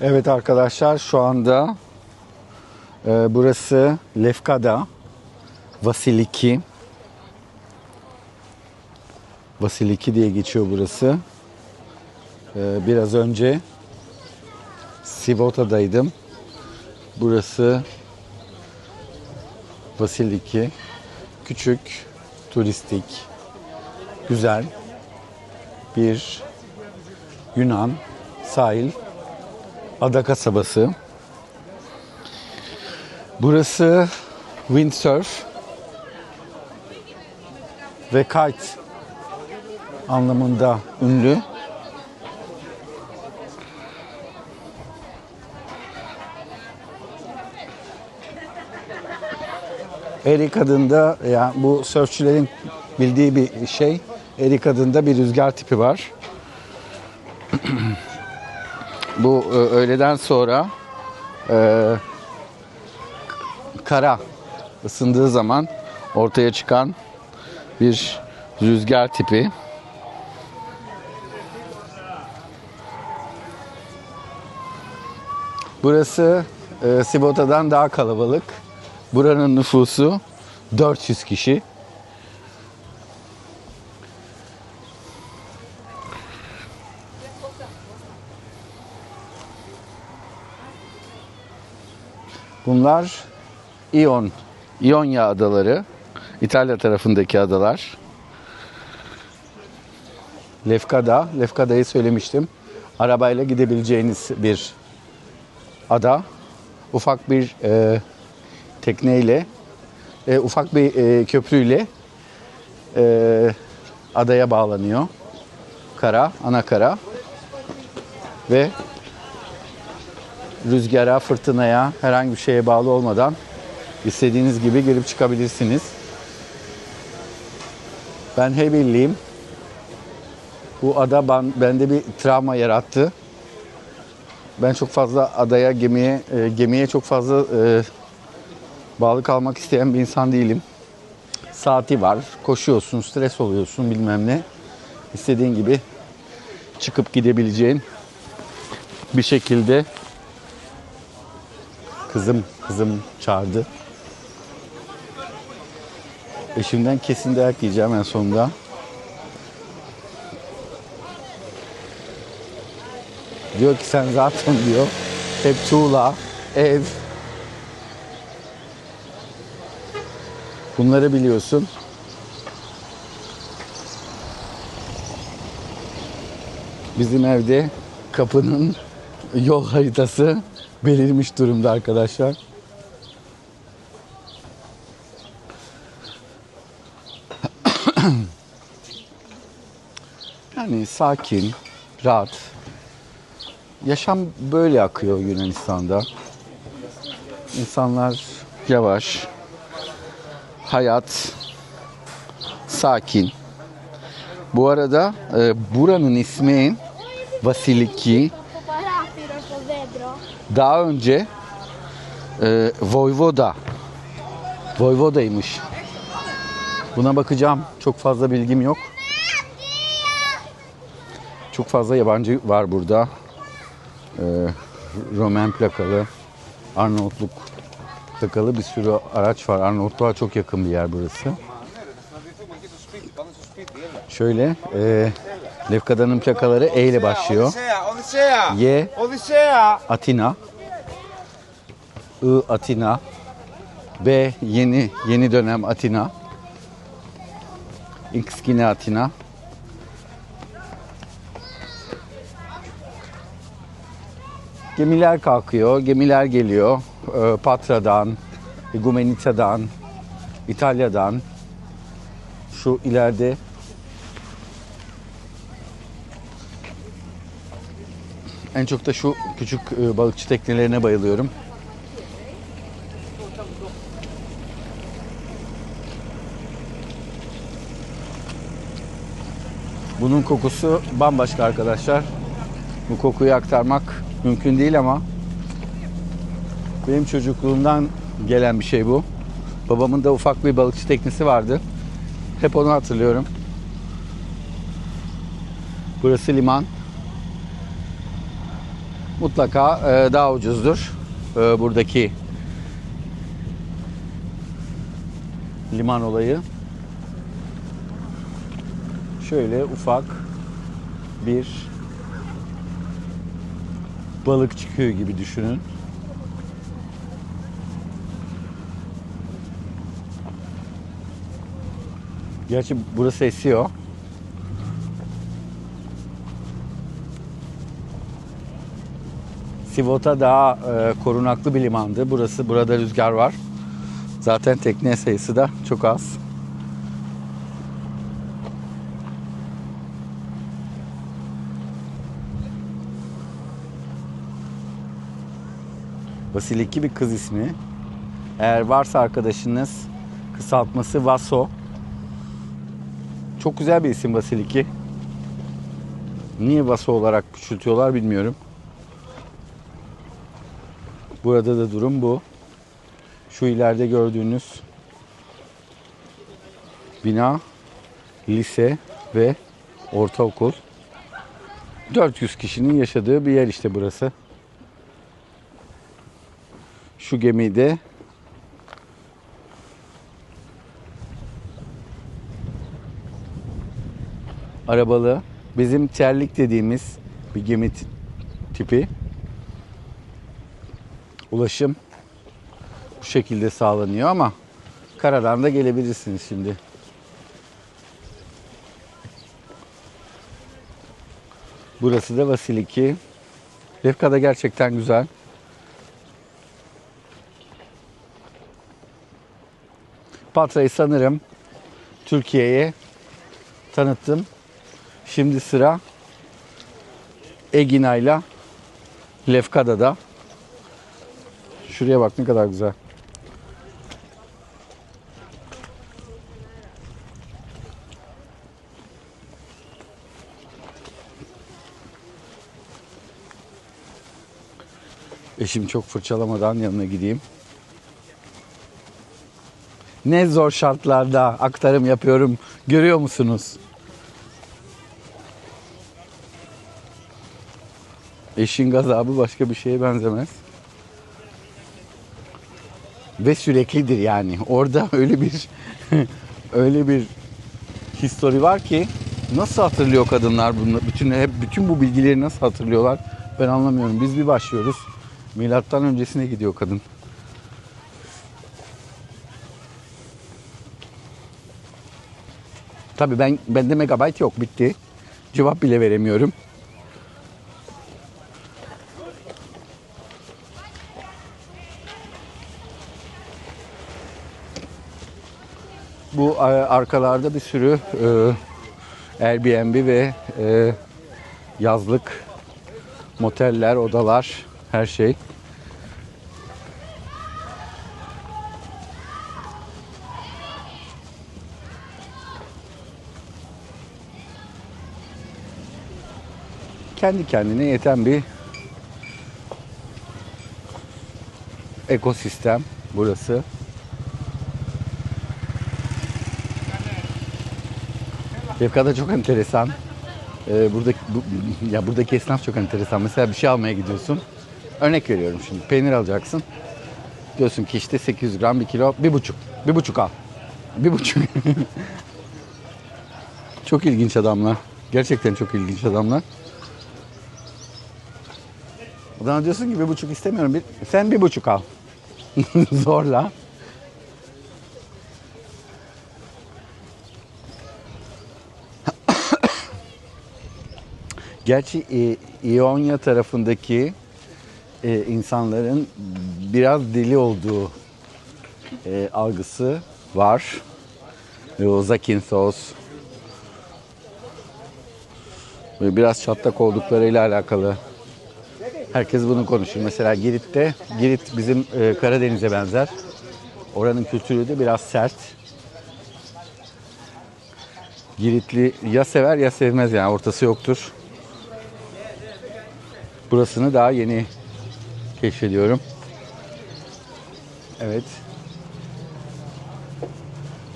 Evet arkadaşlar şu anda e, burası Lefkada Vasiliki Vasiliki diye geçiyor burası. E, biraz önce Sivota'daydım. Burası Vasiliki. Küçük, turistik, güzel bir Yunan sahil ada kasabası. Burası windsurf ve kite anlamında ünlü. Erik adında yani bu sörfçülerin bildiği bir şey. Erik adında bir rüzgar tipi var. bu e, öğleden sonra e, kara ısındığı zaman ortaya çıkan bir rüzgar tipi. Burası e, Sibota'dan daha kalabalık. Buranın nüfusu 400 kişi. Bunlar İon, İonya adaları. İtalya tarafındaki adalar. Lefkada, Lefkada'yı söylemiştim. Arabayla gidebileceğiniz bir ada. Ufak bir e, tekneyle, e, ufak bir e, köprüyle e, adaya bağlanıyor. Kara, ana kara. Ve rüzgara, fırtınaya, herhangi bir şeye bağlı olmadan istediğiniz gibi girip çıkabilirsiniz. Ben Hebilliyim. Bu ada ben, bende bir travma yarattı. Ben çok fazla adaya, gemiye, e, gemiye çok fazla e, bağlı kalmak isteyen bir insan değilim. Saati var, koşuyorsun, stres oluyorsun bilmem ne. İstediğin gibi çıkıp gidebileceğin bir şekilde kızım kızım çağırdı. Eşimden kesin dayak yiyeceğim en sonunda. Diyor ki sen zaten diyor hep tuğla, ev. Bunları biliyorsun. Bizim evde kapının yol haritası belirmiş durumda arkadaşlar. Yani sakin, rahat. Yaşam böyle akıyor Yunanistan'da. İnsanlar yavaş. Hayat sakin. Bu arada e, buranın ismi Vasiliki. Daha önce e, Voyvoda Voyvoda'ymış. Buna bakacağım. Çok fazla bilgim yok. Çok fazla yabancı var burada. E, Roman plakalı, Arnavutluk plakalı bir sürü araç var. Arnavutluğa çok yakın bir yer burası. Şöyle e, Lefkada'nın plakaları E ile başlıyor. Y. Odisea. Atina. I Atina. B yeni yeni dönem Atina. X yine Atina. Gemiler kalkıyor, gemiler geliyor. Ee, Patra'dan, Gumenita'dan, İtalya'dan. Şu ileride En çok da şu küçük e, balıkçı teknelerine bayılıyorum. Bunun kokusu bambaşka arkadaşlar. Bu kokuyu aktarmak mümkün değil ama benim çocukluğumdan gelen bir şey bu. Babamın da ufak bir balıkçı teknesi vardı. Hep onu hatırlıyorum. Burası liman. Mutlaka e, daha ucuzdur. E, buradaki liman olayı. Şöyle ufak bir balık çıkıyor gibi düşünün. Gerçi burası esiyor. Sivota daha e, korunaklı bir limandı. Burası burada rüzgar var. Zaten tekne sayısı da çok az. Vasiliki bir kız ismi. Eğer varsa arkadaşınız kısaltması Vaso. Çok güzel bir isim Vasiliki. Niye Vaso olarak küçültüyorlar bilmiyorum. Burada da durum bu. Şu ileride gördüğünüz bina lise ve ortaokul. 400 kişinin yaşadığı bir yer işte burası. Şu gemide arabalı bizim terlik dediğimiz bir gemi ti- tipi ulaşım bu şekilde sağlanıyor ama karadan da gelebilirsiniz şimdi. Burası da Vasiliki. Lefkada gerçekten güzel. Patra'yı sanırım Türkiye'ye tanıttım. Şimdi sıra Egina'yla Lefkada'da. Şuraya bak ne kadar güzel. Eşim çok fırçalamadan yanına gideyim. Ne zor şartlarda aktarım yapıyorum. Görüyor musunuz? Eşin gazabı başka bir şeye benzemez. Ve süreklidir yani. Orada öyle bir öyle bir histori var ki nasıl hatırlıyor kadınlar bunu? Bütün hep bütün bu bilgileri nasıl hatırlıyorlar? Ben anlamıyorum. Biz bir başlıyoruz. Milattan öncesine gidiyor kadın. Tabii ben bende megabayt yok bitti. Cevap bile veremiyorum. Bu e, arkalarda bir sürü e, Airbnb ve e, yazlık moteller, odalar, her şey. Kendi kendine yeten bir ekosistem burası. Lefkada çok enteresan. Ee, buradaki bu, ya buradaki esnaf çok enteresan. Mesela bir şey almaya gidiyorsun. Örnek veriyorum şimdi. Peynir alacaksın. Diyorsun ki işte 800 gram bir kilo, bir buçuk. Bir buçuk al. Bir buçuk. çok ilginç adamlar. Gerçekten çok ilginç adamlar. Adama diyorsun ki bir buçuk istemiyorum. Bir, sen bir buçuk al. Zorla. Gerçi e, İonya tarafındaki e, insanların biraz deli olduğu e, algısı var. O Zakynthos ve biraz çatlak olduklarıyla alakalı. Herkes bunu konuşur. Mesela Girit'te, Girit bizim e, Karadeniz'e benzer. Oranın kültürü de biraz sert. Giritli ya sever ya sevmez yani ortası yoktur. Burasını daha yeni keşfediyorum. Evet.